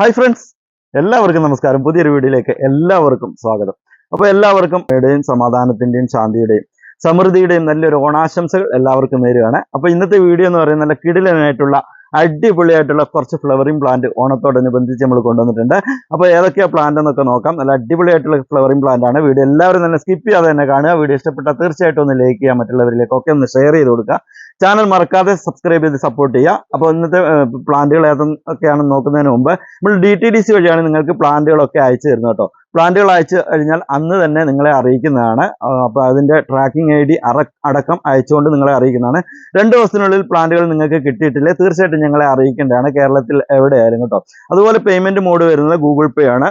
Hi friends എല്ലാവർക്കും നമസ്കാരം. പുതിയൊരു വീഡിയോയിലേക്ക് എല്ലാവർക്കും സ്വാഗതം. അപ്പോൾ എല്ലാവർക്കും ഇടയും സമാധാനത്തിന്റെയും ശാന്തിയുടെയും സമൃദ്ധിയുടെയും നല്ലൊരു ഓണാശംസകൾ എല്ലാവർക്കും നേരുകയാണ്. അപ്പോൾ ഇന്നത്തെ വീഡിയോ എന്ന് പറയുന്നത് നല്ല കിടിലനായിട്ടുള്ള അടിപൊളിയായിട്ടുള്ള കുറച്ച് ഫ്ലവറിംഗ് പ്ലാന്റ് ഓണത്തോടനുബന്ധിച്ച് നമ്മൾ കൊണ്ടുവന്നിട്ടുണ്ട്. അപ്പോൾ ഏതൊക്കെയാ പ്ലാന്റ് എന്നൊക്കെ നോക്കാം. നല്ല അടിപൊളിയായിട്ടുള്ള ഫ്ലവറിംഗ് പ്ലാന്റ് ആണ്. വീഡിയോ എല്ലാവരും തന്നെ സ്കിപ്പ് ചെയ്യാതെ തന്നെ കാണുക. വീഡിയോ ഇഷ്ടപ്പെട്ടാൽ തീർച്ചയായിട്ടും ഒന്ന് ലൈക്ക് ചെയ്യാൻ മറ്റുള്ളവരിലേക്കൊക്കെ ഒന്ന് ഷെയർ ചെയ്ത് കൊടുക്കുക. ചാനൽ മറക്കാതെ സബ്സ്ക്രൈബ് ചെയ്ത് സപ്പോർട്ട് ചെയ്യുക. അപ്പോൾ ഇന്നത്തെ പ്ലാന്റുകൾ ഏതൊക്കെയാണ് നോക്കുന്നതിന് മുമ്പ് നമ്മൾ ഡി ടി ഡി സി വഴിയാണ് നിങ്ങൾക്ക് പ്ലാന്റുകളൊക്കെ അയച്ചു തരുന്നത് കേട്ടോ. പ്ലാന്റുകൾ അയച്ചു കഴിഞ്ഞാൽ അന്ന് തന്നെ നിങ്ങളെ അറിയിക്കുന്നതാണ്. അപ്പോൾ അതിന്റെ ട്രാക്കിംഗ് ഐ ഡി അടക്കം അയച്ചുകൊണ്ട് നിങ്ങളെ അറിയിക്കുന്നതാണ്. രണ്ട് ദിവസത്തിനുള്ളിൽ പ്ലാന്റുകൾ നിങ്ങൾക്ക് കിട്ടിയിട്ടില്ലേ? തീർച്ചയായിട്ടും ഞങ്ങളെ അറിയിക്കേണ്ടതാണ്. കേരളത്തിൽ എവിടെയായാലും കേട്ടോ. അതുപോലെ പേയ്മെന്റ് മോഡ് വരുന്നത് ഗൂഗിൾ പേ ആണ്.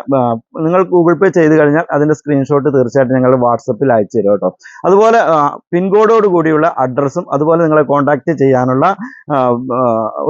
നിങ്ങൾ ഗൂഗിൾ പേ ചെയ്ത് കഴിഞ്ഞാൽ അതിന്റെ സ്ക്രീൻഷോട്ട് തീർച്ചയായിട്ടും ഞങ്ങൾ വാട്സപ്പിൽ അയച്ചു തരും കേട്ടോ. അതുപോലെ പിൻകോഡോട് കൂടിയുള്ള അഡ്രസ്സും അതുപോലെ നിങ്ങളെ കോൺടാക്ട് ചെയ്യാനുള്ള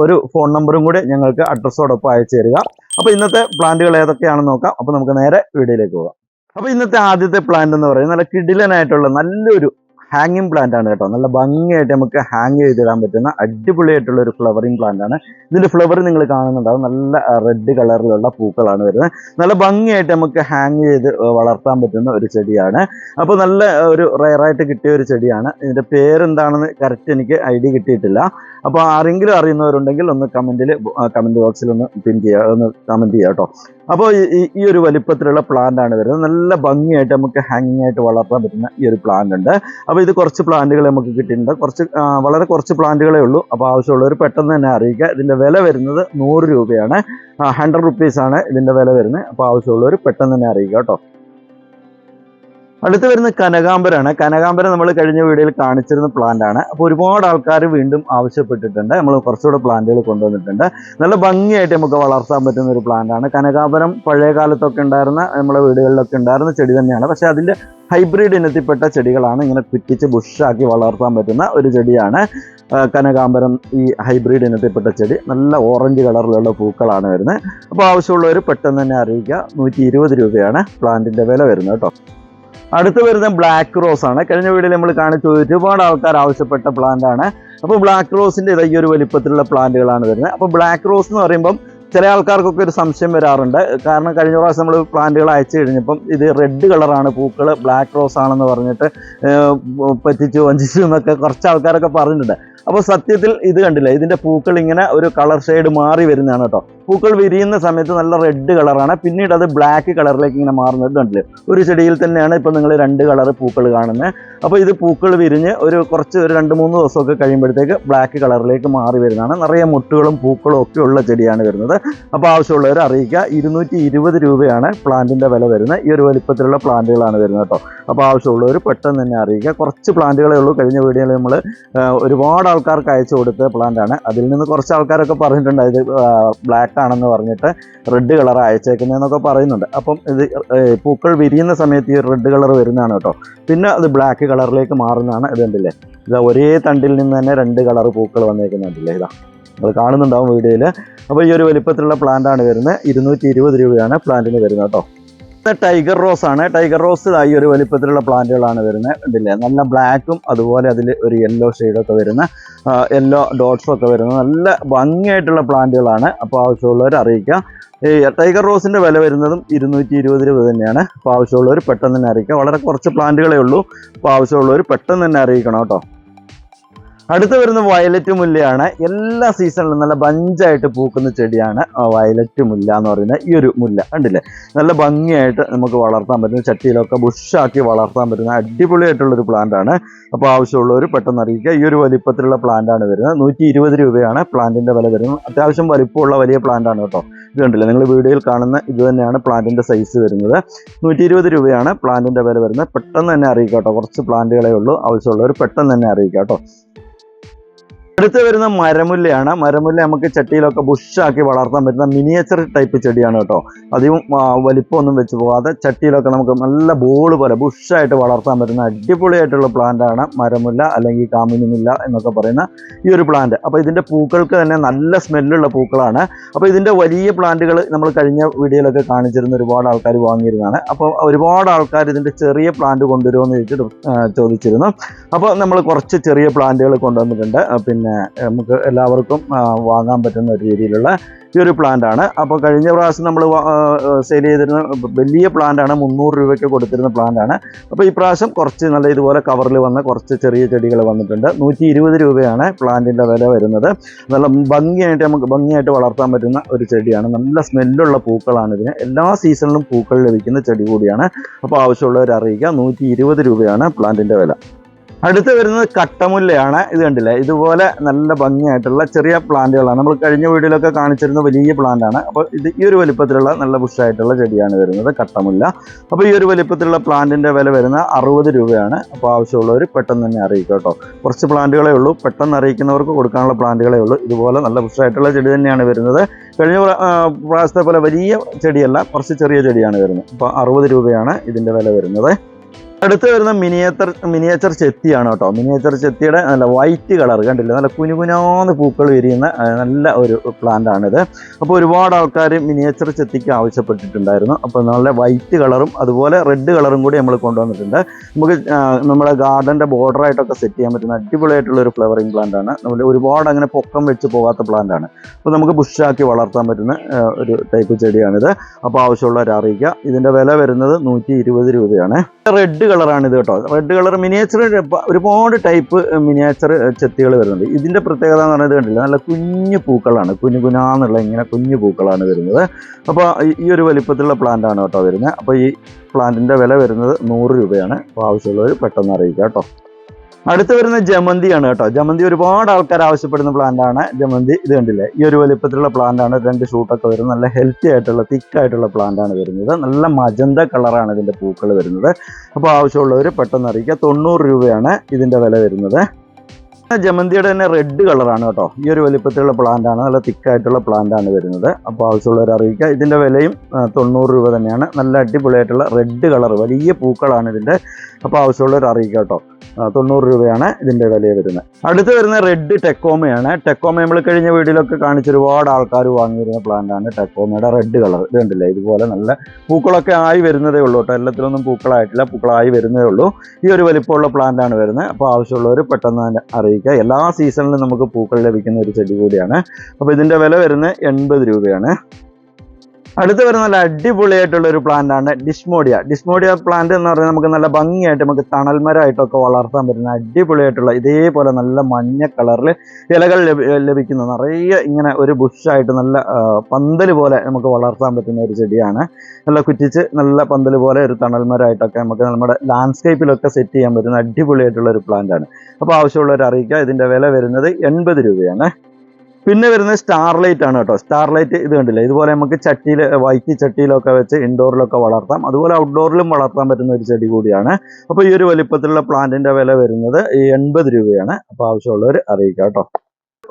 ഒരു ഫോൺ നമ്പറും കൂടി ഞങ്ങൾക്ക് അഡ്രസ്സോടൊപ്പം അയച്ചു തരിക. അപ്പോൾ ഇന്നത്തെ പ്ലാന്റുകൾ ഏതൊക്കെയാണെന്ന് നോക്കാം. അപ്പോൾ നമുക്ക് നേരെ വീഡിയോയിലേക്ക് പോകാം. അപ്പോൾ ഇന്നത്തെ ആദ്യത്തെ പ്ലാന്റ് എന്ന് പറയുന്നത് നല്ല കിടിലനായിട്ടുള്ള നല്ലൊരു ഹാങ്ങിങ് പ്ലാന്റ് ആണ് കേട്ടോ. നല്ല ഭംഗിയായിട്ട് നമുക്ക് ഹാങ് ചെയ്തിടാൻ പറ്റുന്ന അടിപൊളിയായിട്ടുള്ള ഒരു ഫ്ലവറിങ് പ്ലാന്റ് ആണ്. ഇതിന്റെ ഫ്ലവർ നിങ്ങൾ കാണുന്നുണ്ടാവും. നല്ല റെഡ് കളറിലുള്ള പൂക്കളാണ് വരുന്നത്. നല്ല ഭംഗിയായിട്ട് നമുക്ക് ഹാങ് ചെയ്ത് വളർത്താൻ പറ്റുന്ന ഒരു ചെടിയാണ്. അപ്പോൾ നല്ല ഒരു റയറായിട്ട് കിട്ടിയ ഒരു ചെടിയാണ്. ഇതിന്റെ പേരെന്താണെന്ന് കറക്റ്റ് എനിക്ക് ഐഡിയ കിട്ടിയിട്ടില്ല. അപ്പോൾ ആരെങ്കിലും അറിയുന്നവരുണ്ടെങ്കിൽ ഒന്ന് കമന്റിൽ കമന്റ് ബോക്സിൽ ഒന്ന് പിൻ ചെയ്യുക ഒന്ന് കമന്റ് ചെയ്യുക കേട്ടോ. അപ്പോൾ ഈ- ഒരു വലിപ്പത്തിലുള്ള പ്ലാന്റ് ആണ് വരുന്നത്. നല്ല ഭംഗിയായിട്ട് നമുക്ക് ഹാങ്ങിങ് ആയിട്ട് വളർത്താൻ പറ്റുന്ന ഈ ഒരു പ്ലാന്റ് ഉണ്ട്. അപ്പോൾ ഇത് കുറച്ച് പ്ലാന്റുകൾ നമുക്ക് കിട്ടിയിട്ടുണ്ട്. കുറച്ച് വളരെ കുറച്ച് പ്ലാന്റുകളേ ഉള്ളൂ. അപ്പോൾ ആവശ്യമുള്ളവർ പെട്ടെന്ന് തന്നെ അറിയിക്കുക. ഇതിന്റെ വില വരുന്നത് നൂറ് രൂപയാണ്. ഹൺഡ്രഡ് റുപ്പീസാണ് ഇതിന്റെ വില വരുന്നത്. അപ്പോൾ ആവശ്യമുള്ളവർ പെട്ടെന്ന് തന്നെ അറിയിക്കുക കേട്ടോ. അടുത്ത് വരുന്ന കനകാംബരാണ്. കനകാംബരം നമ്മൾ കഴിഞ്ഞ വീഡിയോയിൽ കാണിച്ചിരുന്ന പ്ലാന്റ് ആണ്. അപ്പോൾ ഒരുപാട് ആൾക്കാർ വീണ്ടും ആവശ്യപ്പെട്ടിട്ടുണ്ട്. നമ്മൾ കുറച്ചുകൂടെ പ്ലാന്റുകൾ കൊണ്ടുവന്നിട്ടുണ്ട്. നല്ല ഭംഗിയായിട്ട് നമുക്ക് വളർത്താൻ പറ്റുന്ന ഒരു പ്ലാന്റ് ആണ്. കനകാംബരം പഴയ കാലത്തൊക്കെ ഉണ്ടായിരുന്ന നമ്മുടെ വീടുകളിലൊക്കെ ഉണ്ടായിരുന്ന ചെടി തന്നെയാണ്. പക്ഷെ അതിന്റെ ഹൈബ്രിഡ് ഇനത്തിൽപ്പെട്ട ചെടികളാണ് ഇങ്ങനെ പിറ്റിച്ച് ബുഷാക്കി വളർത്താൻ പറ്റുന്ന ഒരു ചെടിയാണ് കനകാംബരം ഈ ഹൈബ്രിഡ് ഇനത്തിൽപ്പെട്ട ചെടി. നല്ല ഓറഞ്ച് കളറിലുള്ള പൂക്കളാണ് വരുന്നത്. അപ്പോൾ ആവശ്യമുള്ളവർ പെട്ടെന്ന് തന്നെ അറിയിക്കുക. നൂറ്റി രൂപയാണ് പ്ലാന്റിന്റെ വില വരുന്നത് കേട്ടോ. അടുത്ത് വരുന്ന ബ്ലാക്ക് റോസ് ആണ്. കഴിഞ്ഞ വീഡിയോയിൽ നമ്മൾ കാണിച്ചു ഒരുപാട് ആൾക്കാർ ആവശ്യപ്പെട്ട പ്ലാന്റ് ആണ്. അപ്പോൾ ബ്ലാക്ക് റോസിന്റെ ഇതാ ഈ ഒരു വലിപ്പത്തിലുള്ള പ്ലാന്റുകളാണ് വരുന്നത്. അപ്പോൾ ബ്ലാക്ക് റോസ് എന്ന് പറയുമ്പം ചില ആൾക്കാർക്കൊക്കെ ഒരു സംശയം വരാറുണ്ട്. കാരണം കഴിഞ്ഞ പ്രാവശ്യം നമ്മൾ പ്ലാന്റുകൾ അയച്ചു കഴിഞ്ഞപ്പം ഇത് റെഡ് കളറാണ് പൂക്കൾ ബ്ലാക്ക് റോസ് ആണെന്ന് പറഞ്ഞിട്ട് പറ്റിച്ചു വഞ്ചിച്ചു എന്നൊക്കെ കുറച്ച് ആൾക്കാരൊക്കെ പറഞ്ഞിട്ടുണ്ട്. അപ്പോൾ സത്യത്തിൽ ഇത് കണ്ടില്ല? ഇതിന്റെ പൂക്കൾ ഇങ്ങനെ ഒരു കളർ ഷെയ്ഡ് മാറി വരുന്നതാണ് കേട്ടോ. പൂക്കൾ വിരിയുന്ന സമയത്ത് നല്ല റെഡ് കളറാണ് പിന്നീട് അത് ബ്ലാക്ക് കളറിലേക്ക് ഇങ്ങനെ മാറുന്നത് കണ്ടില്ലേ? ഒരു ചെടിയിൽ തന്നെയാണ് ഇപ്പം നിങ്ങൾ രണ്ട് കളർ പൂക്കൾ കാണുന്നത് അപ്പോൾ ഇത് പൂക്കൾ വിരിഞ്ഞ് ഒരു കുറച്ച് ഒരു രണ്ട് മൂന്ന് ദിവസമൊക്കെ കഴിയുമ്പോഴത്തേക്ക് ബ്ലാക്ക് കളറിലേക്ക് മാറി വരുന്നതാണ്. നിറയെ മുട്ടുകളും പൂക്കളും ഒക്കെ ഉള്ള ചെടിയാണ് വരുന്നത്. അപ്പോൾ ആവശ്യമുള്ളവർ അറിയിക്കുക ഇരുന്നൂറ്റി ഇരുപത് രൂപയാണ് പ്ലാന്റിന്റെ വില വരുന്നത്. ഈ ഒരു വലിപ്പത്തിലുള്ള പ്ലാന്റുകളാണ് വരുന്നത് കേട്ടോ. അപ്പോൾ ആവശ്യമുള്ളവർ പെട്ടെന്ന് തന്നെ അറിയിക്കുക. കുറച്ച് പ്ലാന്റുകളേ ഉള്ളൂ. കഴിഞ്ഞ വീഡിയോയിൽ നമ്മൾ ഒരുപാട് ആൾക്കാർക്ക് അയച്ചു കൊടുത്ത പ്ലാന്റാണ്. അതിൽ നിന്ന് കുറച്ച് ആൾക്കാരൊക്കെ പറഞ്ഞിട്ടുണ്ട് ഇത് ബ്ലാക്ക് ആണെന്ന് പറഞ്ഞിട്ട് റെഡ് കളർ അയച്ചേക്കുന്നതെന്നൊക്കെ പറയുന്നുണ്ട്. അപ്പം ഇത് പൂക്കൾ വിരിയുന്ന സമയത്ത് ഈ റെഡ് കളർ വരുന്നതാണ് കേട്ടോ. പിന്നെ അത് ബ്ലാക്ക് കളറിലേക്ക് മാറുന്നതാണ്. ഇത് കണ്ടില്ലേ? ഇതാ ഒരേ തണ്ടിൽ നിന്ന് തന്നെ രണ്ട് കളർ പൂക്കൾ വന്നേക്കുന്നുണ്ടല്ലേ ഇതാ നിങ്ങൾ കാണുന്നുണ്ടാവും വീഡിയോയിൽ അപ്പോൾ ഈ ഒരു വലിപ്പത്തിലുള്ള പ്ലാന്റാണ് വരുന്നത്. ഇരുന്നൂറ്റി രൂപയാണ് പ്ലാന്റിന് വരുന്നത് കേട്ടോ. ടൈഗർ റോസ് ആണ്. ടൈഗർ റോസ് ഈ ഒരു വലിപ്പത്തിലുള്ള പ്ലാന്റുകളാണ് വരുന്നത്. കണ്ടില്ലേ? നല്ല ബ്ലാക്കും അതുപോലെ അതിൽ ഒരു യെല്ലോ ഷെയ്ഡൊക്കെ വരുന്ന യെല്ലോ ഡോട്ട്സും ഒക്കെ വരുന്ന നല്ല ഭംഗിയായിട്ടുള്ള പ്ലാന്റുകളാണ്. അപ്പോൾ ആവശ്യമുള്ളവർ അറിയിക്കുക. ഈ ടൈഗർ റോസിന്റെ വില വരുന്നതും ഇരുന്നൂറ്റി ഇരുപത് രൂപ തന്നെയാണ്. അപ്പോൾ ആവശ്യമുള്ളവർ പെട്ടെന്ന് തന്നെ അറിയിക്കുക. വളരെ കുറച്ച് പ്ലാന്റുകളേ ഉള്ളൂ. അപ്പോൾ ആവശ്യമുള്ളവർ പെട്ടെന്ന് തന്നെ അറിയിക്കണം കേട്ടോ. അടുത്ത് വരുന്ന വയലറ്റ് മുല്ലയാണ്. എല്ലാ സീസണിലും നല്ല ബഞ്ചായിട്ട് പൂക്കുന്ന ചെടിയാണ് വയലറ്റ് മുല്ല എന്ന് പറയുന്ന ഈ ഒരു മുല്ല. കണ്ടില്ലേ? നല്ല ഭംഗിയായിട്ട് നമുക്ക് വളർത്താൻ പറ്റുന്ന ചട്ടിയിലൊക്കെ ബുഷാക്കി വളർത്താൻ പറ്റുന്ന അടിപൊളിയായിട്ടുള്ളൊരു ആണ്. അപ്പോൾ ആവശ്യമുള്ളവർ പെട്ടെന്ന് അറിയിക്കുക ഈ ഒരു വലിപ്പത്തിലുള്ള പ്ലാന്റ് ആണ് വരുന്നത്. നൂറ്റി ഇരുപത് രൂപയാണ് പ്ലാന്റിന്റെ വില വരുന്നത്. അത്യാവശ്യം വലിപ്പമുള്ള വലിയ പ്ലാന്റ് ആണ് കേട്ടോ. ഇത് കണ്ടില്ലേ? നിങ്ങൾ വീഡിയോയിൽ കാണുന്ന ഇത് തന്നെയാണ് പ്ലാന്റിന്റെ സൈസ് വരുന്നത്. നൂറ്റി ഇരുപത് രൂപയാണ് പ്ലാന്റിന്റെ വില വരുന്നത്. പെട്ടെന്ന് തന്നെ അറിയിക്കാം കേട്ടോ. കുറച്ച് പ്ലാന്റുകളേ ഉള്ളൂ. ആവശ്യമുള്ളവർ പെട്ടെന്ന് തന്നെ അറിയിക്കാം കേട്ടോ. അടുത്ത് വരുന്ന മരമുല്ലയാണ്. മരമുല്ല നമുക്ക് ചട്ടിയിലൊക്കെ ബുഷാക്കി വളർത്താൻ പറ്റുന്ന മിനിയേച്ചർ ടൈപ്പ് ചെടിയാണ് കേട്ടോ. അധികം വലിപ്പമൊന്നും വെച്ച് പോകാതെ ചട്ടിയിലൊക്കെ നമുക്ക് നല്ല ബോൾ പോലെ ബുഷായിട്ട് വളർത്താൻ പറ്റുന്ന അടിപൊളിയായിട്ടുള്ള പ്ലാന്റ് ആണ് മരമുല്ല അല്ലെങ്കിൽ കാമിനിമുല്ല എന്നൊക്കെ പറയുന്ന ഈ ഒരു പ്ലാന്റ് അപ്പോൾ ഇതിന്റെ പൂക്കൾക്ക് തന്നെ നല്ല സ്മെല്ലുള്ള പൂക്കളാണ്. അപ്പോൾ ഇതിന്റെ വലിയ പ്ലാന്റുകൾ നമ്മൾ കഴിഞ്ഞ വീഡിയോയിലൊക്കെ കാണിച്ചിരുന്ന ഒരുപാട് ആൾക്കാർ വാങ്ങിയിരുന്നതാണ്. അപ്പോൾ ഒരുപാട് ആൾക്കാർ ഇതിന്റെ ചെറിയ പ്ലാന്റ് കൊണ്ടുവരുമോ എന്ന് ചോദിച്ചിട്ട് ചോദിച്ചിരുന്നു. അപ്പോൾ നമ്മൾ കുറച്ച് ചെറിയ പ്ലാന്റുകൾ കൊണ്ടുവന്നിട്ടുണ്ട്. പിന്നെ പിന്നെ നമുക്ക് എല്ലാവർക്കും വാങ്ങാൻ പറ്റുന്ന ഒരു രീതിയിലുള്ള ഈ ഒരു പ്ലാന്റാണ് അപ്പോൾ കഴിഞ്ഞ പ്രാവശ്യം നമ്മൾ സെയിൽ ചെയ്തിരുന്ന വലിയ പ്ലാന്റാണ് മുന്നൂറ് രൂപയ്ക്ക് കൊടുത്തിരുന്ന പ്ലാന്റാണ് അപ്പോൾ ഈ പ്രാവശ്യം കുറച്ച് നല്ല ഇതുപോലെ കവറിൽ വന്ന കുറച്ച് ചെറിയ ചെടികൾ വന്നിട്ടുണ്ട്. നൂറ്റി ഇരുപത് രൂപയാണ് പ്ലാന്റിന്റെ വില വരുന്നത്. നല്ല ഭംഗിയായിട്ട് നമുക്ക് ഭംഗിയായിട്ട് വളർത്താൻ പറ്റുന്ന ഒരു ചെടിയാണ്. നല്ല സ്മെല്ലുള്ള പൂക്കളാണ് ഇതിന്. എല്ലാ സീസണിലും പൂക്കൾ ലഭിക്കുന്ന ചെടി കൂടിയാണ്. അപ്പോൾ ആവശ്യമുള്ളവർ അറിയിക്കുക നൂറ്റി രൂപയാണ് പ്ലാന്റിന്റെ വില. അടുത്ത് വരുന്നത് കട്ടമുല്ലയാണ്. ഇത് കണ്ടില്ലേ? ഇതുപോലെ നല്ല ഭംഗിയായിട്ടുള്ള ചെറിയ പ്ലാന്റുകളാണ്. നമ്മൾ കഴിഞ്ഞ വീഡിയോയിലൊക്കെ കാണിച്ചിരുന്ന വലിയ പ്ലാന്റ് ആണ് അപ്പോൾ ഇത് ഈ ഒരു വലിപ്പത്തിലുള്ള നല്ല ബുഷായിട്ടുള്ള ചെടിയാണ് വരുന്നത് കട്ടമുല്ല. അപ്പോൾ ഈ ഒരു വലിപ്പത്തിലുള്ള പ്ലാന്റിന്റെ വില വരുന്ന അറുപത് രൂപയാണ്. അപ്പോൾ ആവശ്യമുള്ളവർ പെട്ടെന്ന് തന്നെ അറിയിക്കുക കേട്ടോ. കുറച്ച് പ്ലാന്റുകളേ ഉള്ളൂ. പെട്ടെന്ന് അറിയിക്കുന്നവർക്ക് കൊടുക്കാനുള്ള പ്ലാന്റുകളേ ഉള്ളൂ. ഇതുപോലെ നല്ല ബുഷായിട്ടുള്ള ചെടി തന്നെയാണ് വരുന്നത്. കഴിഞ്ഞ പ്രാ- പ്രാവശ്യത്തെ പോലെ വലിയ ചെടിയല്ല കുറച്ച് ചെറിയ ചെടിയാണ് വരുന്നത്. അപ്പോൾ അറുപത് രൂപയാണ് ഇതിന്റെ വില വരുന്നത്. അടുത്ത് വരുന്ന മിനിയേച്ചർ മിനിയേച്ചർ ചെത്തിയാണ് കേട്ടോ. മിനിയേച്ചർ ചെത്തിയുടെ നല്ല വൈറ്റ് കളർ കണ്ടില്ലേ? നല്ല കുനുകുനാന്ന് പൂക്കൾ വിരിയുന്ന നല്ല ഒരു പ്ലാന്റ് ആണിത്. അപ്പോൾ ഒരുപാട് ആൾക്കാർ മിനിയേച്ചർ ചെത്തിക്ക് ആവശ്യപ്പെട്ടിട്ടുണ്ടായിരുന്നു. അപ്പോൾ നല്ല വൈറ്റ് കളറും അതുപോലെ റെഡ് കളറും കൂടി നമ്മൾ കൊണ്ടുവന്നിട്ടുണ്ട്. നമുക്ക് നമ്മുടെ ഗാർഡന്റെ ബോർഡറായിട്ടൊക്കെ സെറ്റ് ചെയ്യാൻ പറ്റുന്ന അടിപൊളിയായിട്ടുള്ള ഒരു ഫ്ലവറിങ് പ്ലാന്റ് ആണ്. നമ്മൾ ഒരുപാട് അങ്ങനെ പൊക്കം വെച്ച് പോകാത്ത പ്ലാന്റ് ആണ്. അപ്പോൾ നമുക്ക് ബുഷാക്കി വളർത്താൻ പറ്റുന്ന ഒരു ടൈപ്പ് ചെടിയാണിത്. അപ്പോൾ ആവശ്യമുള്ളവരെ അറിയിക്കുക. ഇതിന്റെ വില വരുന്നത് നൂറ്റി ഇരുപത് രൂപയാണ്. റെഡ് കളറാണ് ഇത് കേട്ടോ. റെഡ് കളർ മിനിയേച്ചർ ഒരുപാട് ടൈപ്പ് മിനിയേച്ചർ ചെത്തികൾ വരുന്നുണ്ട്. ഇതിന്റെ പ്രത്യേകത എന്ന് പറയുന്നത് കണ്ടില്ല? നല്ല കുഞ്ഞു പൂക്കളാണ്. കുഞ്ഞു കുഞ്ഞാന്നുള്ള ഇങ്ങനെ കുഞ്ഞു പൂക്കളാണ് വരുന്നത്. അപ്പോൾ ഈ ഒരു വലിപ്പത്തിലുള്ള പ്ലാന്റ് ആണ് കേട്ടോ വരുന്നത്. അപ്പോൾ ഈ പ്ലാന്റിന്റെ വില വരുന്നത് നൂറ് രൂപയാണ്. അപ്പോൾ ആവശ്യമുള്ളവർ പെട്ടെന്ന് അറിയിക്കുക കേട്ടോ. അടുത്ത് വരുന്ന ജമന്തിയാണ് കേട്ടോ. ജമന്തി ഒരുപാട് ആൾക്കാർ ആവശ്യപ്പെടുന്ന പ്ലാന്റ് ആണ്. ജമന്തി ഇത് കണ്ടില്ലേ? ഈ ഒരു വലിപ്പത്തിലുള്ള പ്ലാന്റ് ആണ്. രണ്ട് ഷൂട്ടൊക്കെ വരുന്നത്. നല്ല ഹെൽത്തി ആയിട്ടുള്ള തിക്ക് ആയിട്ടുള്ള പ്ലാന്റ് ആണ് വരുന്നത്. നല്ല മജന്ത കളറാണ് ഇതിന്റെ പൂക്കൾ വരുന്നത്. അപ്പോൾ ആവശ്യമുള്ളവർ പെട്ടെന്ന് അറിയിക്കുക. തൊണ്ണൂറ് രൂപയാണ് ഇതിന്റെ വില വരുന്നത്. ജമന്തിയുടെ തന്നെ റെഡ് കളറാണ് കേട്ടോ. ഈ ഒരു വലിപ്പത്തിലുള്ള പ്ലാന്റ് ആണ്. നല്ല തിക്കായിട്ടുള്ള പ്ലാന്റ് ആണ് വരുന്നത്. അപ്പോൾ ആവശ്യമുള്ളവർ അറിയിക്കുക. ഇതിന്റെ വിലയും തൊണ്ണൂറ് രൂപ തന്നെയാണ്. നല്ല അടിപൊളിയായിട്ടുള്ള റെഡ് കളർ വലിയ പൂക്കളാണ് ഇതിന്റെ. അപ്പോൾ ആവശ്യമുള്ളവർ അറിയിക്കുക കേട്ടോ. തൊണ്ണൂറ് രൂപയാണ് ഇതിന്റെ വില വരുന്നത്. അടുത്ത് വരുന്ന റെഡ് ടെക്കോമയാണ് ടെക്കോമ നമ്മൾ കഴിഞ്ഞ വീഡിയോയിലൊക്കെ കാണിച്ച ഒരുപാട് ആൾക്കാർ വാങ്ങിയിരുന്ന പ്ലാന്റാണ് ടെക്കോമയുടെ റെഡ് കളർ ഇത് കണ്ടില്ലേ? ഇതുപോലെ നല്ല പൂക്കളൊക്കെ ആയി വരുന്നതേ ഉള്ളൂ കേട്ടോ. എല്ലാത്തിലൊന്നും പൂക്കളായിട്ടില്ല പൂക്കളായി വരുന്നതേ ഉള്ളൂ. ഈ ഒരു വലിപ്പമുള്ള പ്ലാന്റാണ് വരുന്നത്. അപ്പോൾ ആവശ്യമുള്ളവർ പെട്ടെന്ന് അറിയിക്കുക. എല്ലാ സീസണിലും നമുക്ക് പൂക്കൾ ലഭിക്കുന്ന ഒരു ചെടി കൂടിയാണ്. അപ്പോൾ ഇതിന്റെ വില വരുന്നത് എൺപത് രൂപയാണ്. അടുത്ത് വരുന്ന നല്ല അടിപൊളിയായിട്ടുള്ള ഒരു പ്ലാന്റ് ആണ് ഡിസ്മോഡിയ ഡിസ്മോഡിയ പ്ലാന്റ് എന്ന് പറഞ്ഞാൽ നമുക്ക് നല്ല ഭംഗിയായിട്ട് നമുക്ക് തണൽമരമായിട്ടൊക്കെ വളർത്താൻ പറ്റുന്ന അടിപൊളിയായിട്ടുള്ള ഇതേപോലെ നല്ല മഞ്ഞ കളറിൽ ഇലകൾ ലഭിക്കുന്ന നിറയെ ഇങ്ങനെ ഒരു ബുഷായിട്ട് നല്ല പന്തൽ പോലെ നമുക്ക് വളർത്താൻ പറ്റുന്ന ഒരു ചെടിയാണ്. നല്ല കുറ്റിച്ച് നല്ല പന്തൽ പോലെ ഒരു തണൽമരമായിട്ടൊക്കെ നമുക്ക് നമ്മുടെ ലാൻഡ്സ്കേപ്പിലൊക്കെ സെറ്റ് ചെയ്യാൻ പറ്റുന്ന അടിപൊളിയായിട്ടുള്ള ഒരു പ്ലാന്റ് ആണ്. അപ്പോൾ ആവശ്യമുള്ളവർ അറിയിക്കുക ഇതിന്റെ വില വരുന്നത് എൺപത് രൂപയാണ്. പിന്നെ വരുന്നത് സ്റ്റാർലൈറ്റ് ആണ് കേട്ടോ. സ്റ്റാർലൈറ്റ് ഇത് കണ്ടില്ല? ഇതുപോലെ നമുക്ക് ചട്ടിയിൽ വൈറ്റി ചട്ടിയിലൊക്കെ വെച്ച് ഇൻഡോറിലൊക്കെ വളർത്താം. അതുപോലെ ഔട്ട്ഡോറിലും വളർത്താൻ പറ്റുന്ന ഒരു ചെടി കൂടിയാണ്. അപ്പോൾ ഈ ഒരു വലിപ്പത്തിലുള്ള പ്ലാന്റിന്റെ വില വരുന്നത് എൺപത് രൂപയാണ്. അപ്പോൾ ആവശ്യമുള്ളവർ അറിയിക്കാം കേട്ടോ.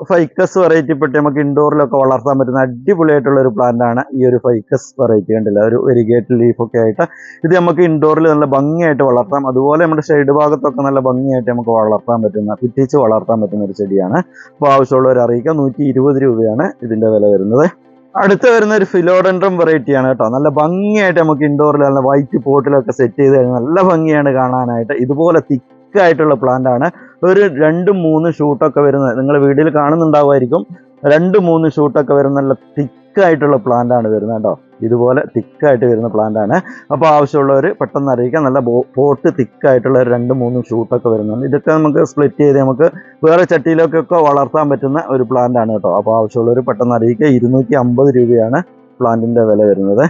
ഫൈക്കസ് വെറൈറ്റി പെട്ടി നമുക്ക് ഇൻഡോറിലൊക്കെ വളർത്താൻ പറ്റുന്ന അടിപൊളിയായിട്ടുള്ള ഒരു പ്ലാന്റ് ആണ് ഈ ഒരു ഫൈക്കസ് വെറൈറ്റി കണ്ടില്ല? ഒരു വെരിഗേറ്റ് ലീഫൊക്കെ ആയിട്ട്. ഇത് നമുക്ക് ഇൻഡോറിൽ നല്ല ഭംഗിയായിട്ട് വളർത്താം. അതുപോലെ നമ്മുടെ ഷെയ്ഡ് ഭാഗത്തൊക്കെ നല്ല ഭംഗിയായിട്ട് നമുക്ക് വളർത്താൻ പറ്റുന്ന പിറ്റിച്ച് വളർത്താൻ പറ്റുന്ന ഒരു ചെടിയാണ്. അപ്പോൾ ആവശ്യമുള്ളവർ അറിയിക്കുക നൂറ്റി ഇരുപത് രൂപയാണ് ഇതിന്റെ വില വരുന്നത്. അടുത്ത് വരുന്ന ഒരു ഫിലോഡൻഡ്രം വെറൈറ്റി ആണ് കേട്ടോ. നല്ല ഭംഗിയായിട്ട് നമുക്ക് ഇൻഡോറിൽ നല്ല വൈറ്റ് പോട്ടിലൊക്കെ സെറ്റ് ചെയ്ത് കഴിഞ്ഞാൽ നല്ല ഭംഗിയാണ് കാണാനായിട്ട്. ഇതുപോലെ തിക്കായിട്ടുള്ള പ്ലാന്റ് ആണ്. ഒരു രണ്ട് മൂന്ന് ഷൂട്ടൊക്കെ വരുന്ന നിങ്ങൾ വീട്ടിൽ കാണുന്നുണ്ടാവുമായിരിക്കും. രണ്ട് മൂന്ന് ഷൂട്ടൊക്കെ വരുന്ന നല്ല തിക്കായിട്ടുള്ള പ്ലാന്റ് ആണ് വരുന്നത് കേട്ടോ. ഇതുപോലെ തിക്കായിട്ട് വരുന്ന പ്ലാന്റ് ആണ്. അപ്പോൾ ആവശ്യമുള്ളവർ പെട്ടെന്ന് അറിയിക്കാം. നല്ല പോട്ട് തിക്കായിട്ടുള്ള ഒരു രണ്ട് മൂന്ന് ഷൂട്ടൊക്കെ വരുന്നുണ്ട്. ഇതൊക്കെ നമുക്ക് സ്പ്ലിറ്റ് ചെയ്ത് നമുക്ക് വേറെ ചട്ടിയിലൊക്കെ വളർത്താൻ പറ്റുന്ന ഒരു പ്ലാന്റ് ആണ് കേട്ടോ. അപ്പോൾ ആവശ്യമുള്ളവർ പെട്ടെന്ന് അറിയിക്കുക. ഇരുന്നൂറ്റി അമ്പത് രൂപയാണ് പ്ലാന്റിന്റെ വില വരുന്നത്.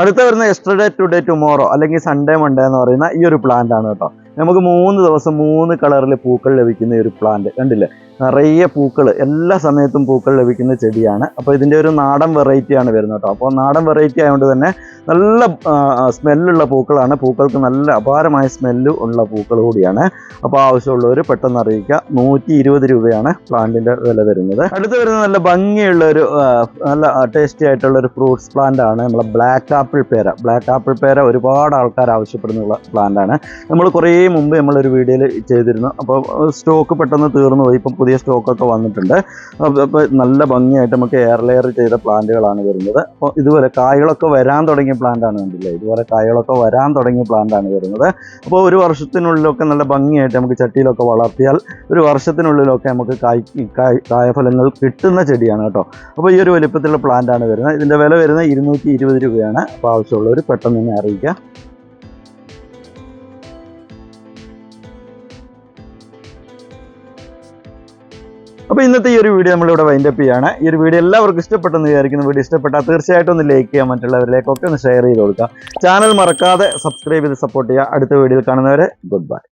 അടുത്ത വരുന്ന എസ്റ്റർഡേ ടുഡേ ടുമോറോ അല്ലെങ്കിൽ സൺഡേ മൺഡേ എന്ന് പറയുന്ന ഈ ഒരു പ്ലാന്റ് ആണ് കേട്ടോ. നമുക്ക് മൂന്ന് ദിവസം മൂന്ന് കളറിൽ പൂക്കൾ ലഭിക്കുന്ന ഒരു പ്ലാന്റ് കണ്ടില്ലേ? നിറയെ പൂക്കൾ എല്ലാ സമയത്തും പൂക്കൾ ലഭിക്കുന്ന ചെടിയാണ്. അപ്പോൾ ഇതിന്റെ ഒരു നാടൻ വെറൈറ്റി ആണ് വരുന്നത് കേട്ടോ. അപ്പോൾ നാടൻ വെറൈറ്റി ആയതുകൊണ്ട് തന്നെ നല്ല സ്മെല്ലുള്ള പൂക്കളാണ്. പൂക്കൾക്ക് നല്ല അപാരമായ സ്മെല്ല് ഉള്ള പൂക്കൾ കൂടിയാണ്. അപ്പോൾ ആവശ്യമുള്ളവർ പെട്ടെന്ന് അറിയിക്കുക. നൂറ്റി ഇരുപത് രൂപയാണ് പ്ലാന്റിന്റെ വില വരുന്നത്. അടുത്ത് വരുന്നത് നല്ല ഭംഗിയുള്ള ഒരു നല്ല ടേസ്റ്റി ആയിട്ടുള്ള ഒരു ഫ്രൂട്ട്സ് പ്ലാന്റ് ആണ്. നമ്മളെ ബ്ലാക്ക് ആപ്പിൾ പേര. ബ്ലാക്ക് ആപ്പിൾ പേര ഒരുപാട് ആൾക്കാർ ആവശ്യപ്പെടുന്നുള്ള പ്ലാന്റ് ആണ്. നമ്മൾ കുറേ മുമ്പ് നമ്മളൊരു വീഡിയോയിൽ ചെയ്തിരുന്നു. അപ്പോൾ സ്റ്റോക്ക് പെട്ടെന്ന് തീർന്നു പോയി ഇപ്പം പുതിയ സ്റ്റോക്കൊക്കെ വന്നിട്ടുണ്ട്. അപ്പോൾ നല്ല ഭംഗിയായിട്ട് നമുക്ക് എയർ ലെയർ ചെയ്ത പ്ലാന്റുകളാണ് വരുന്നത്. അപ്പോൾ ഇതുപോലെ കായകളൊക്കെ വരാൻ തുടങ്ങിയ പ്ലാന്റാണ് കണ്ടില്ലേ? ഇതുപോലെ കായകളൊക്കെ വരാൻ തുടങ്ങിയ പ്ലാന്റാണ് വരുന്നത്. അപ്പോൾ ഒരു വർഷത്തിനുള്ളിലൊക്കെ നല്ല ഭംഗിയായിട്ട് നമുക്ക് ചട്ടിയിലൊക്കെ വളർത്തിയാൽ ഒരു വർഷത്തിനുള്ളിലൊക്കെ നമുക്ക് കായ് കായ് കായഫലങ്ങൾ കിട്ടുന്ന ചെടിയാണ് കേട്ടോ. അപ്പോൾ ഈ ഒരു വലിപ്പത്തിലുള്ള പ്ലാന്റാണ് വരുന്നത്. ഇതിന്റെ വില വരുന്നത് ഇരുന്നൂറ്റി രൂപയാണ്. അപ്പോൾ ആവശ്യമുള്ളവർ പെട്ടെന്ന് തന്നെ അറിയിക്കുക. അപ്പോൾ ഇന്നത്തെ ഈ ഒരു വീഡിയോ നമ്മളിവിടെ വൈൻഡപ്പ് ചെയ്യാണ്. ഈ ഒരു വീഡിയോ എല്ലാവർക്കും ഇഷ്ടപ്പെട്ടെന്ന് വിചാരിക്കുന്നു. വീഡിയോ ഇഷ്ടപ്പെട്ടാൽ തീർച്ചയായിട്ടും ഒന്ന് ലൈക്ക് ചെയ്യാൻ മറ്റുള്ളവരിലേക്കൊക്കെ ഒന്ന് ഷെയർ ചെയ്ത് കൊടുക്കുക. ചാനൽ മറക്കാതെ സബ്സ്ക്രൈബ് ചെയ്ത് സപ്പോർട്ട് ചെയ്യുക. അടുത്ത വീഡിയോയിൽ കാണുന്നവരെ ഗുഡ് ബൈ